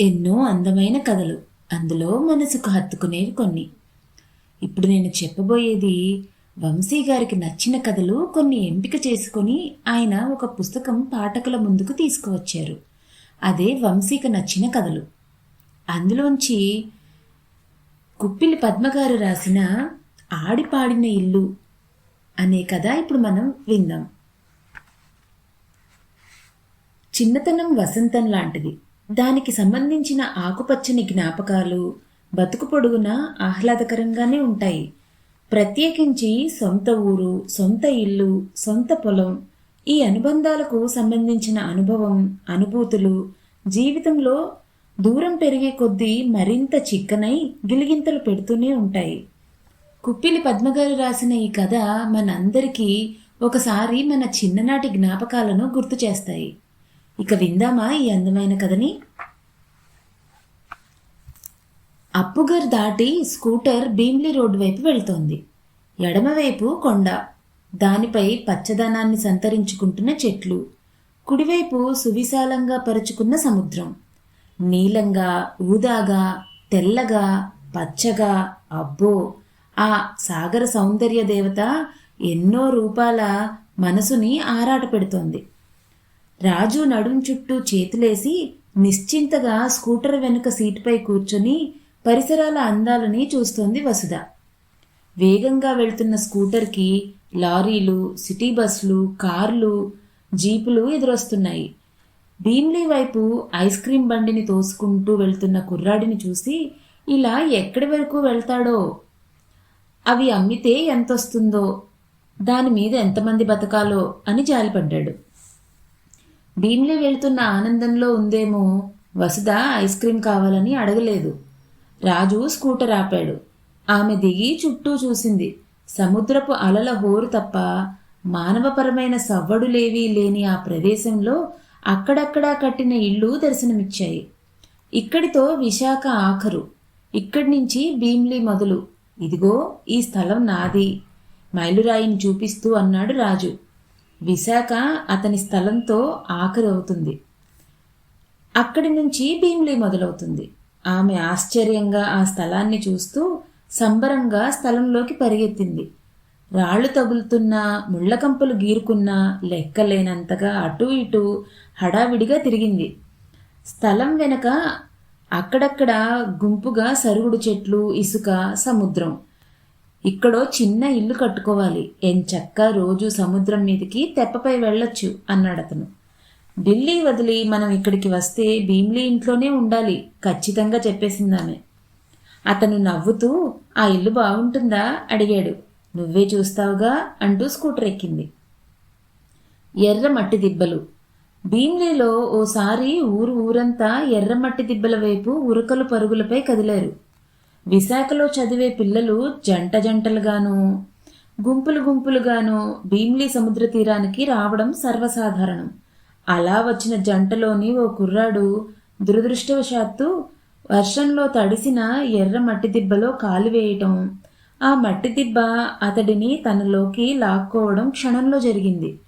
ఎన్నో అందమైన కథలు అందులో మనసుకు హత్తుకునేవి కొన్ని. ఇప్పుడు నేను చెప్పబోయేది వంశీ గారికి నచ్చిన కథలు కొన్ని ఎంపిక చేసుకొని ఆయన ఒక పుస్తకం పాఠకుల ముందుకు తీసుకువచ్చారు. అదే వంశీకి నచ్చిన కథలు. అందులోంచి కుప్పిలి పద్మగారు రాసిన ఆడిపాడిన ఇల్లు అనే కథ ఇప్పుడు మనం విందాం. చిన్నతనం వసంతం లాంటిది. దానికి సంబంధించిన ఆకుపచ్చని జ్ఞాపకాలు బతుకు పొడుగున ఆహ్లాదకరంగానే ఉంటాయి. ప్రత్యేకించి సొంత ఊరు సొంత ఇల్లు సొంత పొలం ఈ అనుబంధాలకు సంబంధించిన అనుభవం అనుభూతులు జీవితంలో దూరం పెరిగే కొద్దీ మరింత చిక్కనై గిలిగింతలు పెడుతూనే ఉంటాయి. కుప్పిలి పద్మగారు రాసిన ఈ కథ మనందరికీ ఒకసారి మన చిన్ననాటి జ్ఞాపకాలను గుర్తు చేస్తాయి. ఇక విందామా ఈ అందమైన కథని? అప్పుగర్ దాటి స్కూటర్ భీమ్లీ రోడ్డు వైపు వెళ్తోంది. ఎడమవైపు కొండ. దానిపై పచ్చదనాన్ని సంతరించుకుంటున్న చెట్లు. కుడివైపు సువిశాలంగా పరుచుకున్న సముద్రం. నీలంగా ఊదాగా తెల్లగా పచ్చగా అబ్బో! ఆ సాగర సౌందర్య దేవత ఎన్నో రూపాల మనసుని ఆరాట పెడుతోంది. రాజు నడుం చుట్టూ చేతులేసి నిశ్చింతగా స్కూటర్ వెనుక సీటుపై కూర్చొని పరిసరాల అందాలని చూస్తోంది వసుధ. వేగంగా వెళ్తున్న స్కూటర్కి లారీలు సిటీ బస్సులు కార్లు జీపులు ఎదురొస్తున్నాయి. భీమ్లీ వైపు ఐస్ క్రీం బండిని తోసుకుంటూ వెళ్తున్న కుర్రాడిని చూసి ఇలా ఎక్కడి వరకు వెళ్తాడో? అవి అమ్మితే ఎంతొస్తుందో? దాని మీద ఎంతమంది బతకాలో? అని జాలిపడ్డాడు. భీమ్లీ వెళ్తున్న ఆనందంలో ఉందేమో వసుధ ఐస్ క్రీం కావాలని అడగలేదు. రాజు స్కూటర్ ఆపాడు. ఆమె దిగి చుట్టూ చూసింది. సముద్రపు అలల హోరు తప్ప మానవపరమైన సవ్వడులేవీ లేని ఆ ప్రదేశంలో అక్కడక్కడా కట్టిన ఇళ్ళు దర్శనమిచ్చాయి. ఇక్కడితో విశాఖ ఆఖరు. ఇక్కడి నుంచి భీమ్లీ మొదలు. ఇదిగో ఈ స్థలం నాది. మైలురాయిని చూపిస్తూ అన్నాడు రాజు. విశాఖ అతని స్థలంతో ఆఖరి అవుతుంది అక్కడి నుంచి భీమ్లీ మొదలవుతుంది. ఆమె ఆశ్చర్యంగా ఆ స్థలాన్ని చూస్తూ సంబరంగా స్థలంలోకి పరిగెత్తింది. రాళ్ళు తగులుతున్నా ముళ్ళకంపలు గీరుకున్నా లెక్కలేనంతగా అటూ ఇటూ హడావిడిగా తిరిగింది. స్థలం వెనక అక్కడక్కడ గుంపుగా సరుగుడు చెట్లు ఇసుక సముద్రం. ఇక్కడో చిన్న ఇల్లు కట్టుకోవాలి. ఎంచక్క రోజు సముద్రం మీదకి తెప్పపై వెళ్ళొచ్చు అన్నాడతను. ఢిల్లీ వదిలి మనం ఇక్కడికి వస్తే భీమ్లీ ఇంట్లోనే ఉండాలి ఖచ్చితంగా చెప్పేసిందామె అతను నవ్వుతూ ఆ ఇల్లు బాగుంటుందా? అడిగాడు. నువ్వే చూస్తావుగా? అంటూ స్కూటర్ ఎక్కింది. ఎర్ర మట్టి దిబ్బలు. భీమ్లీలో ఓసారి ఊరు ఊరంతా ఎర్రమట్టి దిబ్బల వైపు ఉరుకలు పరుగులపై కదిలారు. విశాఖలో చదివే పిల్లలు జంట జంటలుగాను గుంపులు గుంపులుగాను భీమ్లీ సముద్ర తీరానికి రావడం సర్వసాధారణం. అలా వచ్చిన జంటలోని ఓ కుర్రాడు దురదృష్టవశాత్తు వర్షంలో తడిసిన ఎర్ర మట్టి దిబ్బలో కాలు వేయటం. ఆ మట్టి దిబ్బ అతడిని తనలోకి లాక్కోవడం క్షణంలో జరిగింది.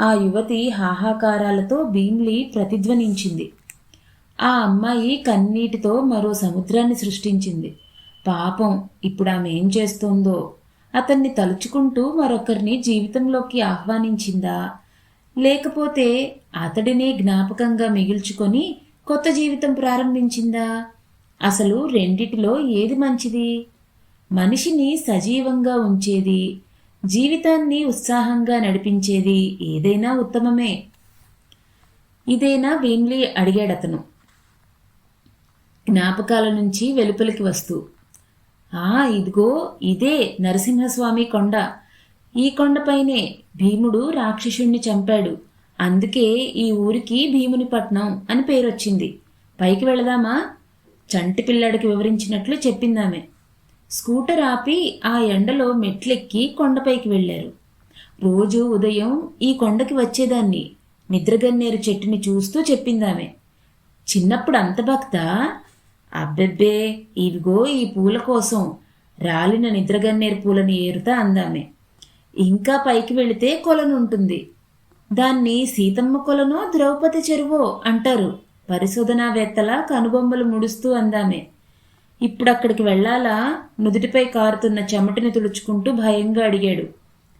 ఆ యువతి హాహాకారాలతో భీమ్లీ ప్రతిధ్వనించింది. ఆ అమ్మాయి కన్నీటితో మరో సముద్రాన్ని సృష్టించింది. పాపం ఇప్పుడు ఆమె ఏం చేస్తోందో? అతన్ని తలుచుకుంటూ మరొకరిని జీవితంలోకి ఆహ్వానించిందా? లేకపోతే అతడినే జ్ఞాపకంగా మిగిల్చుకొని కొత్త జీవితం ప్రారంభించిందా? అసలు రెండిటిలో ఏది మంచిది? మనిషిని సజీవంగా ఉంచేది జీవితాన్ని ఉత్సాహంగా నడిపించేది ఏదైనా ఉత్తమమే. ఇదేనా భీమ్లీ అడిగాడతను. జ్ఞాపకాల నుంచి వెలుపలికి వస్తూ ఆ ఇదిగో ఇదే నరసింహస్వామి కొండ. ఈ కొండపైనే భీముడు రాక్షసుణ్ణి చంపాడు. అందుకే ఈ ఊరికి భీముని పట్నం అని పేరొచ్చింది. పైకి వెళదామా? చంటి పిల్లాడికి వివరించినట్లు చెప్పిందామె. స్కూటర్ ఆపి ఆ ఎండలో మెట్లెక్కి కొండపైకి వెళ్ళారు. రోజు ఉదయం ఈ కొండకి వచ్చేదాన్ని. నిద్రగన్నేరు చెట్టుని చూస్తూ చెప్పిందామె. చిన్నప్పుడు అంత భక్త? అబ్బెబ్బే ఇవిగో ఈ పూల కోసం రాలిన నిద్రగన్నేరు పూలని ఏరుతా అందామే. ఇంకా పైకి వెళితే కొలను ఉంటుంది. దాన్ని సీతమ్మ కొలనో ద్రౌపది చెరువో అంటారు. పరిశోధనావేత్తల కనుబొమ్మలు ముడుస్తూ అందామే. ఇప్పుడు అక్కడికి వెళ్ళాలా నుదుటిపై కారుతున్న చెమటిని తుడుచుకుంటూ భయంగా అడిగాడు.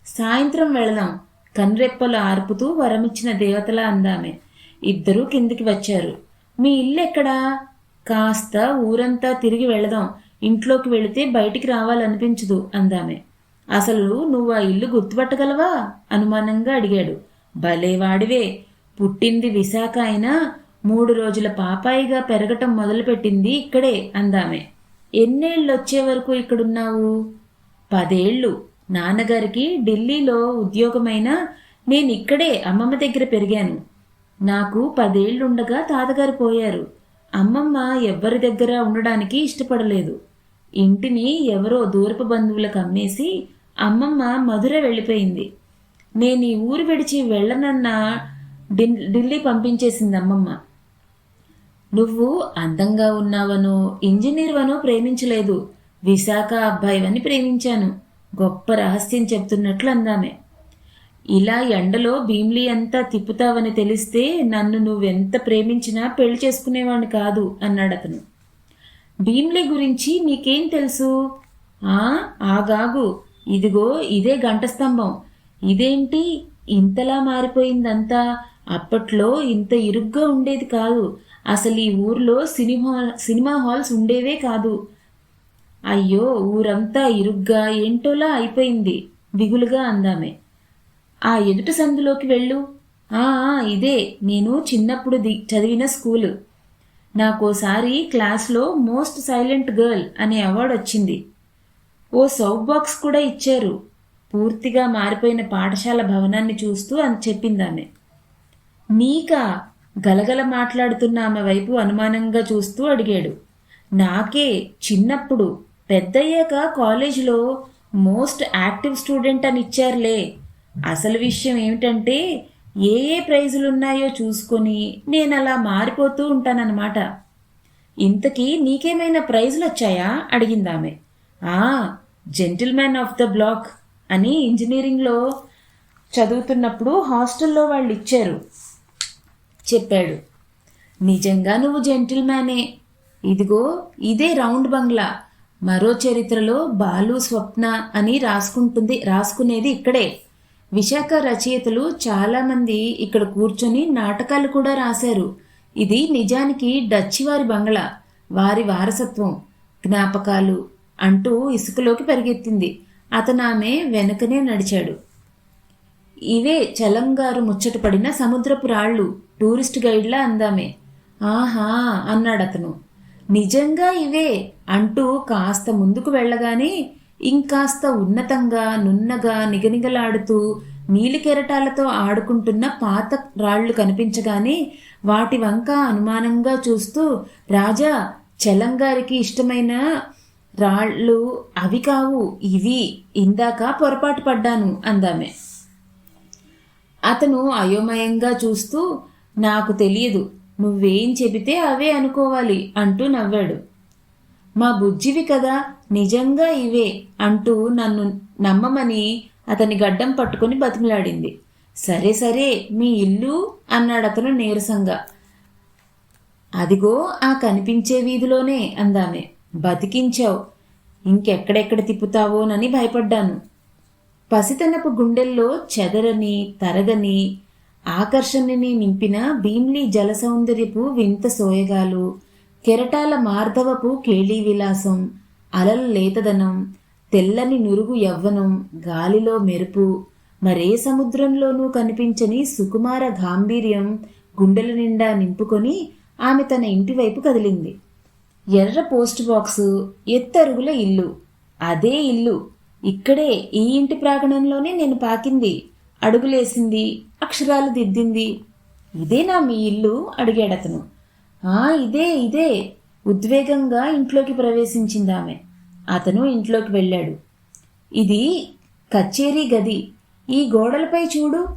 సాయంత్రం వెళదాం కన్రెప్పలు ఆర్పుతూ వరమిచ్చిన దేవతలా అందామే. ఇద్దరూ కిందికి వచ్చారు. మీ ఇల్లు ఎక్కడా? కాస్త ఊరంతా తిరిగి వెళదాం. ఇంట్లోకి వెళితే బయటికి రావాలనిపించదు అందామే. అసలు నువ్వు ఆ ఇల్లు గుర్తుపట్టగలవా? అనుమానంగా అడిగాడు. భలేవాడివే. పుట్టింది విశాఖ అయినా మూడు రోజుల పాపాయిగా పెరగటం మొదలుపెట్టింది ఇక్కడే అందామే. ఎన్నేళ్ళు వచ్చే వరకు ఇక్కడున్నావు? పదేళ్ళు. నాన్నగారికి ఢిల్లీలో ఉద్యోగమైనా నేను ఇక్కడే అమ్మమ్మ దగ్గర పెరిగాను. నాకు పదేళ్ళుండగా తాతగారు పోయారు. అమ్మమ్మ ఎవ్వరి దగ్గర ఉండడానికి ఇష్టపడలేదు. ఇంటిని ఎవరో దూరపు బంధువులకు అమ్మేసి అమ్మమ్మ మధుర వెళ్ళిపోయింది. నేను ఈ ఊరు విడిచి వెళ్ళనన్న ఢిల్- ఢిల్లీ పంపించేసింది అమ్మమ్మ. నువ్వు అందంగా ఉన్నావనో ఇంజనీర్వనో ప్రేమించలేదు. విశాఖ అబ్బాయివని ప్రేమించాను. గొప్ప రహస్యం చెప్తున్నట్లు అందామే. ఇలా ఎండలో భీమ్లీ అంతా తిప్పుతావని తెలిస్తే నన్ను నువ్వెంత ప్రేమించినా పెళ్ళి చేసుకునేవాడిని కాదు అన్నాడు అతను. భీమ్లీ గురించి నీకేం తెలుసు? ఆ ఆగాగు. ఇదిగో ఇదే గంట స్తంభం ఇదేంటి? ఇంతలా మారిపోయిందంతా? అప్పట్లో ఇంత ఇరుగ్గా ఉండేది కాదు. అసలు ఈ ఊర్లో సినిమా సినిమా హాల్స్ ఉండేవే కాదు. అయ్యో ఊరంతా ఇరుగ్గా ఏంటోలా అయిపోయింది? దిగులుగా అందామే. ఆ ఎదుట సందులోకి వెళ్ళు. ఆ ఆ, ఇదే. నేను చిన్నప్పుడు ది చదివిన స్కూలు. నాకోసారి క్లాస్లో మోస్ట్ సైలెంట్ గర్ల్ అనే అవార్డు వచ్చింది ఓ సౌట్ బాక్స్ కూడా ఇచ్చారు. పూర్తిగా మారిపోయిన పాఠశాల భవనాన్ని చూస్తూ అని చెప్పిందామె. నీకా గలగల మాట్లాడుతున్న ఆమె వైపు అనుమానంగా చూస్తూ అడిగాడు. నాకే చిన్నప్పుడు పెద్దయ్యాక కాలేజీలో మోస్ట్ యాక్టివ్ స్టూడెంట్ అని ఇచ్చారులే. అసలు విషయం ఏమిటంటే ఏ ఏ ప్రైజులు ఉన్నాయో చూసుకొని నేను అలా మారిపోతూ ఉంటానన్నమాట. ఇంతకీ నీకేమైనా ప్రైజులు వచ్చాయా అడిగిందామె. ఆ జెంటిల్మ్యాన్ ఆఫ్ ద బ్లాక్ అని ఇంజనీరింగ్లో చదువుతున్నప్పుడు హాస్టల్లో వాళ్ళు ఇచ్చారు. చెప్పాడు. నిజంగా నువ్వు జెంటిల్మ్యానే ఇదిగో ఇదే రౌండ్ బంగ్లా. మరో చరిత్రలో బాలు స్వప్న అని రాసుకుంటుంది రాసుకునేది ఇక్కడే. విశాఖ రచయితలు చాలామంది ఇక్కడ కూర్చొని నాటకాలు కూడా రాశారు. ఇది నిజానికి డచ్ వారి బంగ్లా. వారి వారసత్వం జ్ఞాపకాలు అంటూ ఇసుకలోకి పరిగెత్తింది. అతను ఆమె వెనుకనే నడిచాడు. ఇవే చలంగారు ముచ్చటపడిన సముద్రపు రాళ్ళు టూరిస్ట్ గైడ్లా అందామే. ఆహా అన్నాడు అతను నిజంగా ఇవే అంటూ కాస్త ముందుకు వెళ్ళగానే ఇంకాస్త ఉన్నతంగా నున్నగా నిగనిగలాడుతూ నీలి కెరటాలతో ఆడుకుంటున్న పాత రాళ్ళు కనిపించగానే వాటి వంక అనుమానంగా చూస్తూ రాజా చలంగారికి ఇష్టమైన రాళ్ళు అవి కావు ఇవి ఇందాక పొరపాటు పడ్డాను అందామే. అతను అయోమయంగా చూస్తూ నాకు తెలియదు నువ్వేం చెబితే అవే అనుకోవాలి అంటూ నవ్వాడు. మా బుజ్జివి కదా నిజంగా ఇవే అంటూ నన్ను నమ్మమని అతని గడ్డం పట్టుకుని బతిమిలాడింది. సరే సరే మీ ఇల్లు అన్నాడు అతను నీరసంగా. అదిగో ఆ కనిపించే వీధిలోనే అందామే. బతికించావు. ఇంకెక్కడెక్కడ తిప్పుతావోనని భయపడ్డాను. పసితనపు గుండెల్లో చెదరని తరగని ఆకర్షణని నింపిన భీమ్లీ జల సౌందర్యపు వింత సోయగాలు కెరటాల మార్ధవపు కేళీ విలాసం అలల లేతదనం తెల్లని నురుగు యవ్వనం గాలిలో మెరుపు మరే సముద్రంలోనూ కనిపించని సుకుమార గాంభీర్యం గుండెల నిండా నింపుకొని ఆమె తన ఇంటివైపు కదిలింది. ఎర్ర పోస్ట్ బాక్సు ఎత్తరుగుల ఇల్లు. అదే ఇల్లు. ఇక్కడే ఈ ఇంటి ప్రాంగణంలోనే నేను పాకింది. అడుగులేసింది అక్షరాలు దిద్దింది. ఇదేనా మీ ఇల్లు? అడిగాడతను ఆ ఇదే ఇదే. ఉద్వేగంగా ఇంట్లోకి ప్రవేశించింది ఆమె. అతను ఇంట్లోకి వెళ్ళాడు. ఇది కచేరీ గది. ఈ గోడలపై చూడు.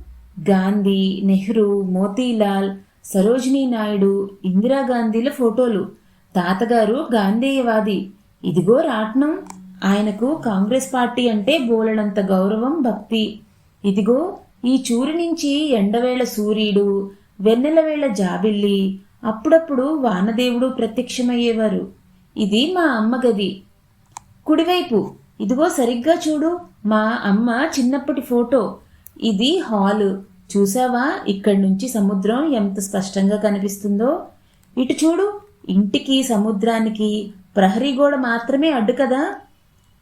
గాంధీ నెహ్రూ మోతీలాల్ సరోజినీ నాయుడు ఇందిరాగాంధీల ఫోటోలు. తాతగారు గాంధేయవాది. ఇదిగో రాట్నం. ఆయనకు కాంగ్రెస్ పార్టీ అంటే బోలెడంత గౌరవం భక్తి. ఇదిగో ఈ చూరు నుంచి ఎండవేళ సూర్యుడు వెన్నెలవేళ జాబిల్లి అప్పుడప్పుడు వానదేవుడు ప్రత్యక్షమయ్యేవారు. ఇది మా అమ్మ గది. కుడివైపు. ఇదిగో సరిగ్గా చూడు మా అమ్మ చిన్నప్పటి ఫోటో. ఇది హాలు. చూసావా ఇక్కడి నుంచి సముద్రం ఎంత స్పష్టంగా కనిపిస్తుందో. ఇటు చూడు ఇంటికి సముద్రానికి ప్రహరీ గోడ మాత్రమే అడ్డు కదా?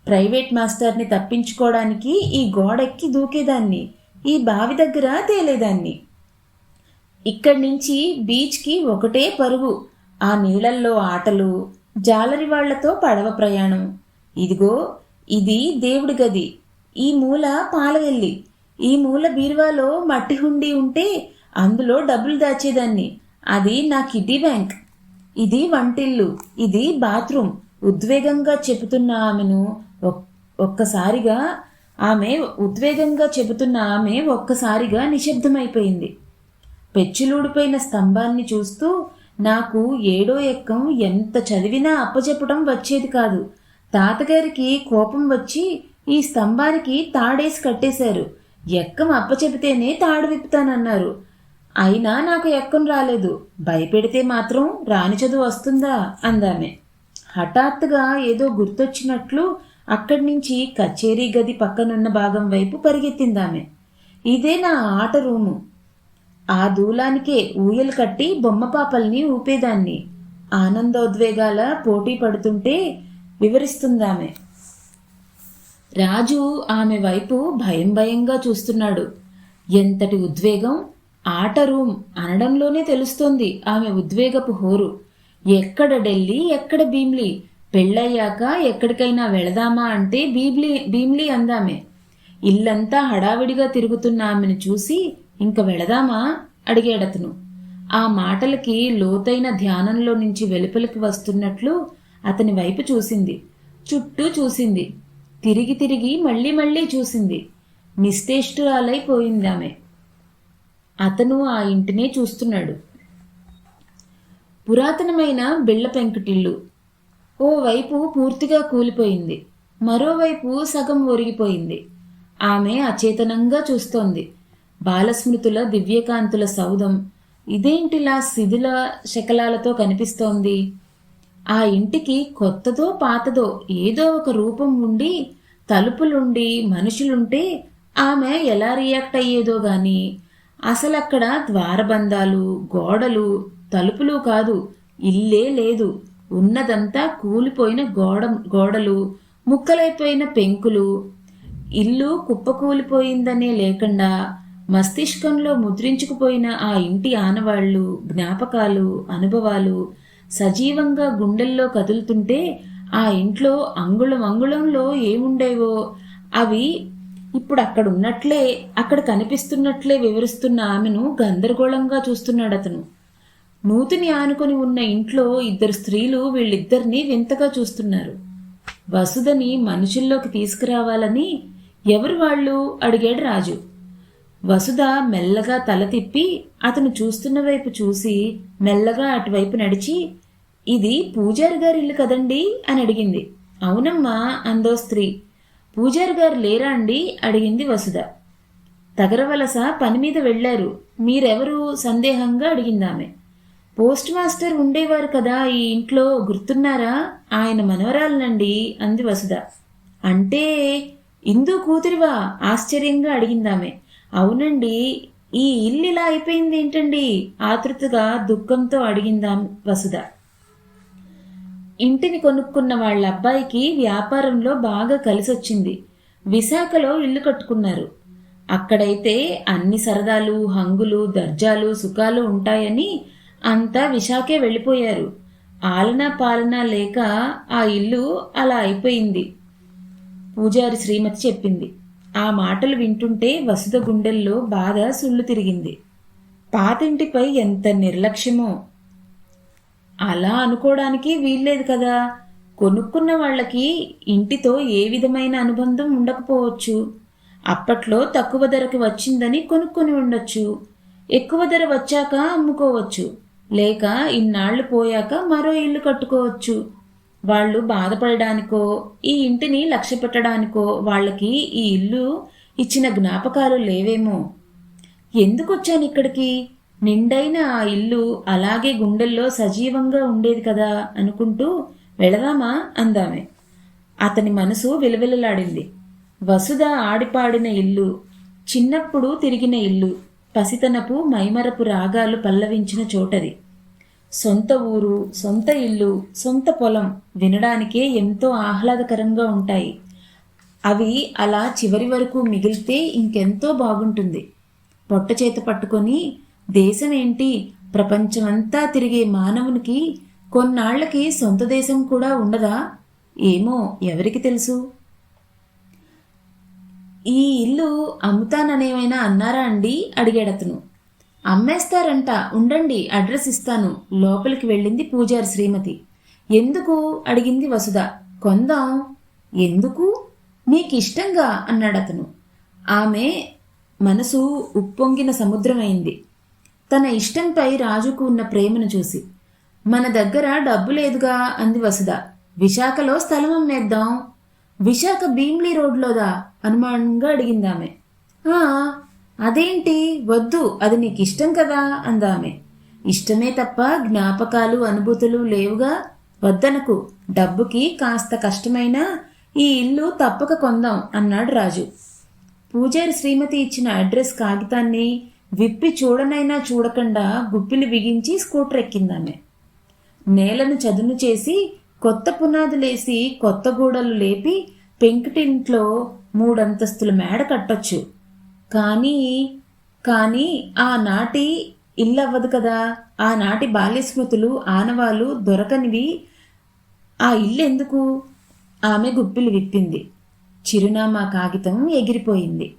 ప్రైవేట్ మాస్టర్ని తప్పించుకోవడానికి ఈ గోడెక్కి దూకేదాన్ని ఈ బావి దగ్గర తేలేదాన్ని. ఇక్కడి నుంచి బీచ్కి ఒకటే పరుగు ఆ నీళ్ళల్లో ఆటలు జాలరి వాళ్ళతో పడవ ప్రయాణం. ఇదిగో ఇది దేవుడి గది ఈ మూల పాలవెల్లి. ఈ మూల బీరువాలో మట్టి హుండి ఉంటే అందులో డబ్బులు దాచేదాన్ని. అది నా కిడ్డీ బ్యాంక్. ఇది వంటిల్లు ఇది బాత్రూమ్. ఉద్వేగంగా చెబుతున్న ఆమెను ఒక్కసారిగా ఆమె ఉద్వేగంగా చెబుతున్న ఆమె ఒక్కసారిగా నిశ్శబ్దమైపోయింది. పెచ్చులూడిపోయిన స్తంభాన్ని చూస్తూ నాకు ఏడో ఎక్కం ఎంత చదివినా అప్పచెప్పడం వచ్చేది కాదు. తాతగారికి కోపం వచ్చి ఈ స్తంభానికి తాడేసి కట్టేశారు. ఎక్కం అప్పచెపితేనే తాడు విప్పుతానన్నారు. అయినా నాకు ఎక్కను రాలేదు. భయపెడితే మాత్రం రాని చదువు వస్తుందా? అందామె. హఠాత్తుగా ఏదో గుర్తొచ్చినట్లు అక్కడి నుంచి కచేరీ గది పక్కనున్న భాగం వైపు పరిగెత్తిందామె. ఇదే నా ఆట రూము. ఆ దూలానికే ఊయలు కట్టి బొమ్మ పాపల్ని ఊపేదాన్ని. ఆనందోద్వేగాల పోటీ పడుతుంటే వివరిస్తుందామె. రాజు ఆమె వైపు భయం భయంగా చూస్తున్నాడు. ఎంతటి ఉద్వేగం ఆట రూమ్ అనడంలోనే తెలుస్తోంది ఆమె ఉద్వేగపు హోరు. ఎక్కడ ఢిల్లీ ఎక్కడ భీమ్లీ? పెళ్ళయ్యాక ఎక్కడికైనా వెళదామా అంటే భీమ్లీ భీమ్లీ అందామె. ఇల్లంతా హడావిడిగా తిరుగుతున్న ఆమెను చూసి ఇంక వెళదామా? అడిగాడతను ఆ మాటలకి లోతైన ధ్యానంలో నుంచి వెలుపలికి వస్తున్నట్లు అతని వైపు చూసింది. చుట్టూ చూసింది. తిరిగి తిరిగి మళ్ళీ మళ్ళీ చూసింది. నిస్తేష్టురాలైపోయింది ఆమె అతను ఆ ఇంటినే చూస్తున్నాడు. పురాతనమైన బిళ్ళ పెంకుటిల్లు ఓవైపు పూర్తిగా కూలిపోయింది. మరోవైపు సగం ఒరిగిపోయింది. ఆమె అచేతనంగా చూస్తోంది. బాలస్మృతుల దివ్యకాంతుల సౌధం ఇదేంటిలా శిథిల శకలాలతో కనిపిస్తోంది? ఆ ఇంటికి కొత్తదో పాతదో ఏదో ఒక రూపం ఉండి తలుపులుండి మనుషులుంటే ఆమె ఎలా రియాక్ట్ అయ్యేదో గాని అసలక్కడ ద్వారబంధాలు గోడలు తలుపులు కాదు ఇల్లే లేదు. ఉన్నదంతా కూలిపోయిన గోడ గోడలు ముక్కలైపోయిన పెంకులు. ఇల్లు కుప్పకూలిపోయిందనే లేకుండా మస్తిష్కంలో ముద్రించుకుపోయిన ఆ ఇంటి ఆనవాళ్ళు జ్ఞాపకాలు అనుభవాలు సజీవంగా గుండెల్లో కదులుతుంటే ఆ ఇంట్లో అంగుళం అంగుళంలో ఏముండేవో అవి ఇప్పుడు అక్కడ ఉన్నట్లే అక్కడ కనిపిస్తున్నట్లే వివరిస్తున్న ఆమెను గందరగోళంగా చూస్తున్నాడు అతను నూతిని ఆనుకొని ఉన్న ఇంట్లో ఇద్దరు స్త్రీలు వీళ్ళిద్దరినీ వింతగా చూస్తున్నారు. వసుదని మనుషుల్లోకి తీసుకురావాలని ఎవరు వాళ్ళు? అడిగాడు రాజు. వసుధ మెల్లగా తల తిప్పి అతను చూస్తున్న వైపు చూసి మెల్లగా అటువైపు నడిచి ఇది పూజారి గారి ఇల్లు కదండి? అని అడిగింది. అవునమ్మా అందో స్త్రీ. పూజారి గారు లేరా అండి? అడిగింది వసుధ. తగరవలస పని మీద వెళ్ళారు మీరెవరు? సందేహంగా అడిగిందామె పోస్ట్ మాస్టర్ ఉండేవారు కదా ఈ ఇంట్లో గుర్తున్నారా? ఆయన మనవరాలనండి అంది వసుధ. అంటే ఇందు కూతురివా? ఆశ్చర్యంగా అడిగిందామె అవునండి. ఈ ఇల్లు ఇలా అయిపోయింది ఏంటండి? ఆతృతగా దుఃఖంతో అడిగిందాం వసుధ. ఇంటిని కొనుక్కున్న వాళ్ళ అబ్బాయికి వ్యాపారంలో బాగా కలిసొచ్చింది. విశాఖలో ఇల్లు కట్టుకున్నారు. అక్కడైతే అన్ని సరదాలు హంగులు దర్జాలు సుఖాలు ఉంటాయని అంతా విశాఖే వెళ్ళిపోయారు. ఆలనా పాలన లేక ఆ ఇల్లు అలా అయిపోయింది. పూజారి శ్రీమతి చెప్పింది. ఆ మాటలు వింటుంటే వసుధ గుండెల్లో బాధ సుళ్ళు తిరిగింది. పాతింటిపై ఎంత నిర్లక్ష్యమో అలా అనుకోవడానికి వీల్లేదు కదా. కొనుక్కున్న వాళ్ళకి ఇంటితో ఏ విధమైన అనుబంధం ఉండకపోవచ్చు. అప్పట్లో తక్కువ ధరకి వచ్చిందని కొనుక్కొని ఉండొచ్చు. ఎక్కువ ధర వచ్చాక అమ్ముకోవచ్చు. లేక ఇన్నాళ్ళు పోయాక మరో ఇల్లు కట్టుకోవచ్చు. వాళ్ళు బాధపడడానికో ఈ ఇంటిని లక్ష్య పెట్టడానికో వాళ్ళకి ఈ ఇల్లు ఇచ్చిన జ్ఞాపకాలు లేవేమో. ఎందుకు వచ్చాను ఇక్కడికి? నిండైన ఆ ఇల్లు అలాగే గుండెల్లో సజీవంగా ఉండేది కదా అనుకుంటూ వెళదామా అందామె. అతని మనసు విలవిలలాడింది. వసుధ ఆడిపాడిన ఇల్లు చిన్నప్పుడు తిరిగిన ఇల్లు పసితనపు మైమరపు రాగాలు పల్లవించిన చోటది. సొంత ఊరు సొంత ఇల్లు సొంత పొలం వినడానికే ఎంతో ఆహ్లాదకరంగా ఉంటాయి. అవి అలా చివరి వరకు మిగిలితే ఇంకెంతో బాగుంటుంది. పొట్ట చేత పట్టుకొని దేశమేంటి? ప్రపంచమంతా తిరిగే మానవునికి కొన్నాళ్ళకి సొంత దేశం కూడా ఉండదా? ఏమో ఎవరికి తెలుసు? ఈ ఇల్లు అమ్ముతాననేమైనా అన్నారా అండి? అడిగాడతను అమ్మేస్తారంట. ఉండండి అడ్రస్ ఇస్తాను. లోపలికి వెళ్ళింది పూజారి శ్రీమతి. ఎందుకు? అడిగింది వసుధ. కొందాం. ఎందుకు? నీకిష్టంగా అన్నాడతను. ఆమె మనసు ఉప్పొంగిన సముద్రమైంది తన ఇష్టంపై రాజుకు ఉన్న ప్రేమను చూసి మన దగ్గర డబ్బు లేదుగా అంది వసుధ. విశాఖలో స్థలం అమ్మేద్దాం. విశాఖ భీమ్లీ రోడ్లోదా? అనుమానంగా అడిగిందామె "ఆ, అదేంటి? వద్దు అది నీకు ఇష్టం కదా అందామె ఇష్టమే తప్ప జ్ఞాపకాలు అనుభూతులు లేవుగా. వద్దనకు డబ్బుకి కాస్త కష్టమైనా ఈ ఇల్లు తప్పక కొందాం అన్నాడు రాజు. పూజారి శ్రీమతి ఇచ్చిన అడ్రస్ కాగితాన్ని విప్పి చూడనైనా చూడకుండా గుప్పిలు బిగించి స్కూటర్ ఎక్కిందామె. నేలను చదును చేసి కొత్త పునాదులేసి కొత్త గోడలు లేపి పెంకుటింట్లో మూడంతస్తుల మేడ కట్టొచ్చు. కానీ కానీ ఆనాటి ఇల్లు అవ్వదు కదా. ఆనాటి బాల్యస్మృతులు ఆనవాలు దొరకనివి. ఆ ఇల్లు ఎందుకు ఆమె గుప్పిలు విప్పింది. చిరునామా కాగితం ఎగిరిపోయింది.